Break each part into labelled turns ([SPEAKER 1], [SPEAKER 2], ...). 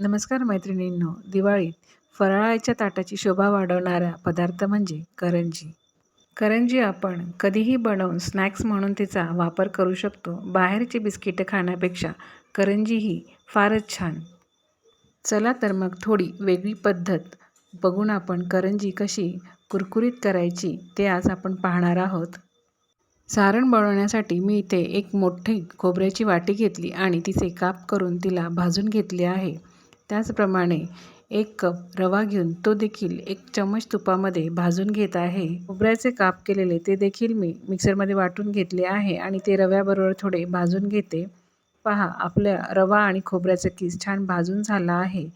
[SPEAKER 1] नमस्कार मैत्रिणींनो दिवाळीत फराळाच्या ताटाची शोभा वाढवणारा पदार्थ म्हणजे करंजी. करंजी आपण कधीही बनवून स्नॅक्स म्हणून तिचा वापर करू शकतो. बाहेरची बिस्किटं खाण्यापेक्षा करंजी ही फारच छान. चला तर मग थोडी वेगळी पद्धत बघून आपण करंजी कशी कुरकुरीत करायची ते आज आपण पाहणार आहोत. सारण बनवण्यासाठी मी इथे एक मोठी खोबऱ्याची वाटी घेतली आणि तिचे काप करून तिला भाजून घेतले आहे. त्याचप्रमाणे एक कप रवा घेऊन तो देखील एक चम्मच तुपामध्ये भाजून घेत आहे. खोबऱ्याचे काप केलेले ते देखील मी मिक्सरमध्ये वाटून घेतले आहे आणि ते रव्याबरोबर थोडे भाजून घेते. पहा आपल्या रवा आणि खोबऱ्याचा किस छान भाजून झाला आहे.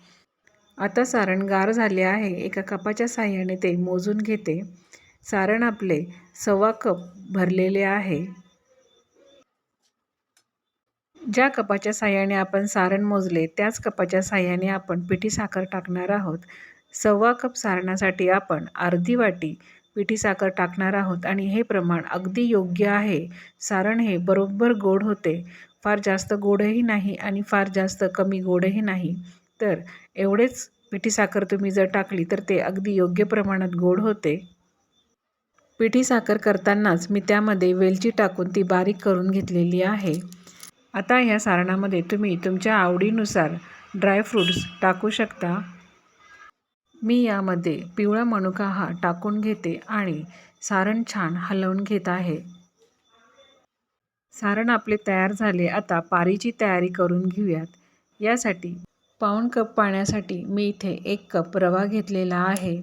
[SPEAKER 1] आता सारण गार झाले आहे. एका कपाच्या साह्याने ते मोजून घेते. सारण आपले सव्वा कप भरलेले आहे. ज्या कपाच्या साह्याने आपण सारण मोजले त्याच कपाच्या साह्याने आपण पिठी साखर टाकणार आहोत. सव्वा कप सारणासाठी आपण अर्धी वाटी पिठी साखर टाकणार आहोत आणि हे प्रमाण अगदी योग्य आहे. सारण हे बरोबर गोड होते. फार जास्त गोडही नाही आणि फार जास्त कमी गोडही नाही. तर एवढेच पिठी साखर तुम्ही जर टाकली तर ते अगदी योग्य प्रमाणात गोड होते. पिठी साखर करतानाच मी त्यामध्ये वेलची टाकून ती बारीक करून घेतलेली आहे. आता ह्या सारणामध्ये तुम्ही तुमच्या आवडीनुसार ड्रायफ्रूट्स टाकू शकता. मी यामध्ये पिवळा मनुका हा टाकून घेते आणि सारण छान हलवून घेत आहे. सारण आपले तयार झाले आता पारीची तयारी करून घेऊयात. यासाठी पाऊण कप पाण्यासाठी मी इथे एक कप रवा घेतलेला आहे.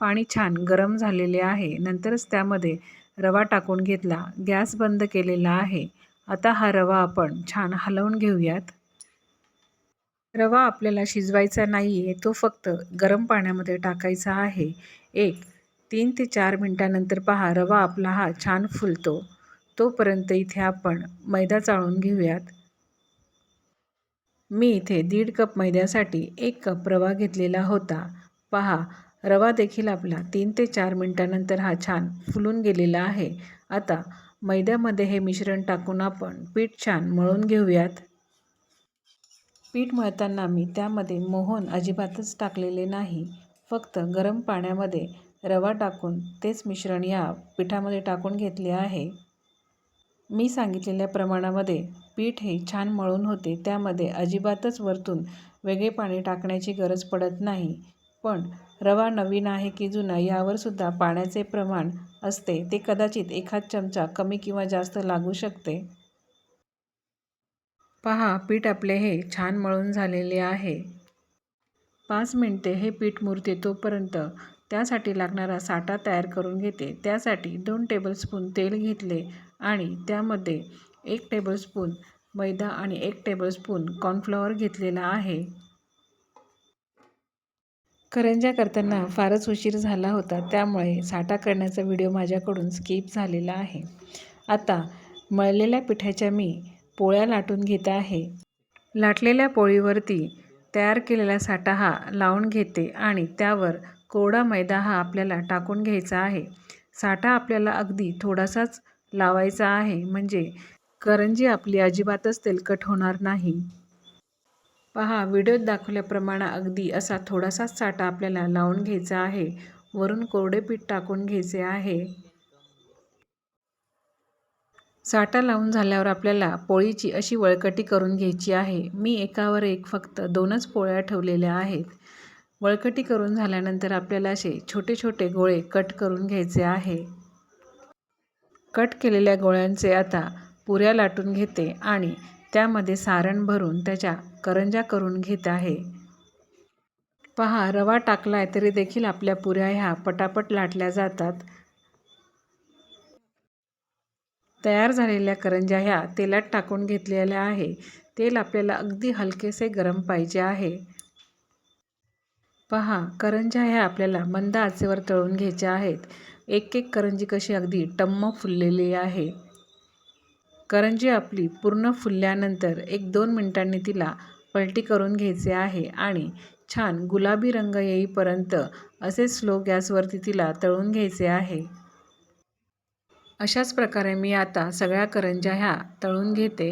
[SPEAKER 1] पाणी छान गरम झालेले आहे नंतरच त्यामध्ये रवा टाकून घेतला. गॅस बंद केलेला आहे. आता हा रवा आपण छान हलवून घेऊयात. रवा आपल्याला शिजवायचा नाही आहे तो फक्त गरम पाण्यामध्ये टाकायचा आहे. एक तीन ते चार मिनटानंतर पहा रवा आपला हा छान फुलतो. तोपर्यंत इथे आपण मैदा चाळून घेऊयात. मी इथे दीड कप मैद्यासाठी एक कप रवा घेतलेला होता. पहा रवा देखील आपला तीन ते चार मिनटानंतर हा छान फुलून गेलेला आहे. आता मैद्यामध्ये हे मिश्रण टाकून आपण पीठ छान मळून घेऊयात. पीठ मळताना मी त्यामध्ये मोहन अजिबातच टाकलेले नाही. फक्त गरम पाण्यामध्ये रवा टाकून तेच मिश्रण या पिठामध्ये टाकून घेतले आहे. मी सांगितलेल्या प्रमाणामध्ये पीठ हे छान मळून होते. त्यामध्ये अजिबातच वरतून वेगळे पाणी टाकण्याची गरज पडत नाही. पण रवा नवीन आहे की जुना यावरसुद्धा पाण्याचे प्रमाण असते ते कदाचित एखाद चमचा कमी किंवा जास्त लागू शकते. पहा पीठ आपले हे छान मळून झालेले आहे. पाच मिनटे हे पीठ मुरते तोपर्यंत त्यासाठी लागणारा साठा तयार करून घेते. त्यासाठी दोन टेबलस्पून तेल घेतले आणि त्यामध्ये एक टेबलस्पून मैदा आणि एक टेबलस्पून कॉर्नफ्लॉवर घेतलेला आहे. करंज्या करताना फारच उशीर झाला होता त्यामुळे साठा करण्याचा व्हिडिओ माझ्याकडून स्किप झालेला आहे. आता मळलेल्या पिठाच्या मी पोळ्या लाटून घेत आहे. लाटलेल्या पोळीवरती तयार केलेला साठा हा लावून घेते आणि त्यावर कोरडा मैदा हा आपल्याला टाकून घ्यायचा आहे. साठा आपल्याला अगदी थोडासाच लावायचा आहे म्हणजे करंजी आपली अजिबातच तेलकट होणार नाही. पहा व्हिडिओत दाखवल्याप्रमाणे अगदी असा थोडासाच साठा आपल्याला लावून घ्यायचा आहे. वरून कोरडे पीठ टाकून घ्यायचे आहे. साठा लावून झाल्यावर आपल्याला पोळीची अशी वळकटी करून घ्यायची आहे. मी एकावर एक फक्त दोनच पोळ्या ठेवलेल्या आहेत. वळकटी करून झाल्यानंतर आपल्याला असे छोटे छोटे गोळे कट करून घ्यायचे आहे. कट केलेल्या गोळ्यांचे आता पुऱ्या लाटून घेते आणि त्यामध्ये सारण भरून त्याच्या करंजा करून घेत आहे. पहा रवा टाकला आहे तरी देखील आपल्या पुऱ्या ह्या पटापट लाटल्या जातात. तयार झालेल्या करंजा ह्या तेलात टाकून घेतलेल्या आहे. तेल आपल्याला अगदी हलकेसे गरम पाहिजे आहे. पहा करंजा ह्या आपल्याला मंद आचेवर तळून घ्यायच्या आहेत. एक एक करंजी कशी अगदी टम्म फुललेली आहे. करंजी आपली पूर्ण फुलल्यानंतर एक दोन मिनटांनी तिला पलटी करून घ्यायचे आहे आणि छान गुलाबी रंग येईपर्यंत असे स्लो गॅसवरती तिला तळून घ्यायचे आहे. अशाच प्रकारे मी आता सगळ्या करंज्या ह्या तळून घेते.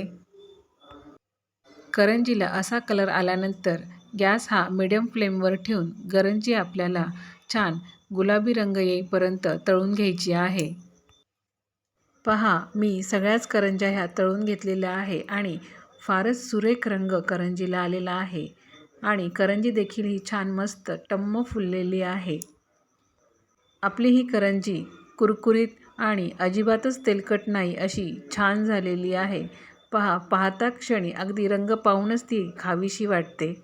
[SPEAKER 1] करंजीला असा कलर आल्यानंतर गॅस हा मिडियम फ्लेमवर ठेवून करंजी आपल्याला छान गुलाबी रंग येईपर्यंत तळून घ्यायची आहे. पहा मी सगळ्याच करंज्या ह्या तळून घेतलेल्या आहे आणि फारच सुरेख रंग करंजीला आलेला आहे आणि करंजी देखील ही छान मस्त टम्म फुललेली आहे. आपली ही करंजी कुरकुरीत आणि अजिबातच तेलकट नाही अशी छान झालेली आहे. पहा पाहता क्षणी अगदी रंग पाहूनच ती खावीशी वाटते.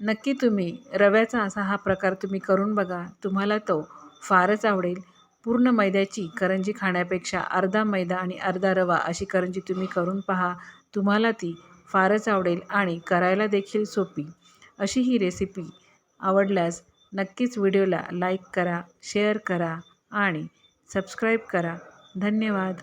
[SPEAKER 1] नक्की तुम्ही रव्याचा असा हा प्रकार तुम्ही करून बघा. तुम्हाला तो फारच आवडेल. पूर्ण मैद्याची करंजी खाण्यापेक्षा अर्धा मैदा आणि अर्धा रवा अशी करंजी तुम्ही करून पहा. तुम्हाला ती फारच आवडेल आणि करायला देखील सोपी. अशी ही रेसिपी आवडल्यास नक्कीच व्हिडिओला लाईक करा शेअर करा आणि सबस्क्राईब करा. धन्यवाद.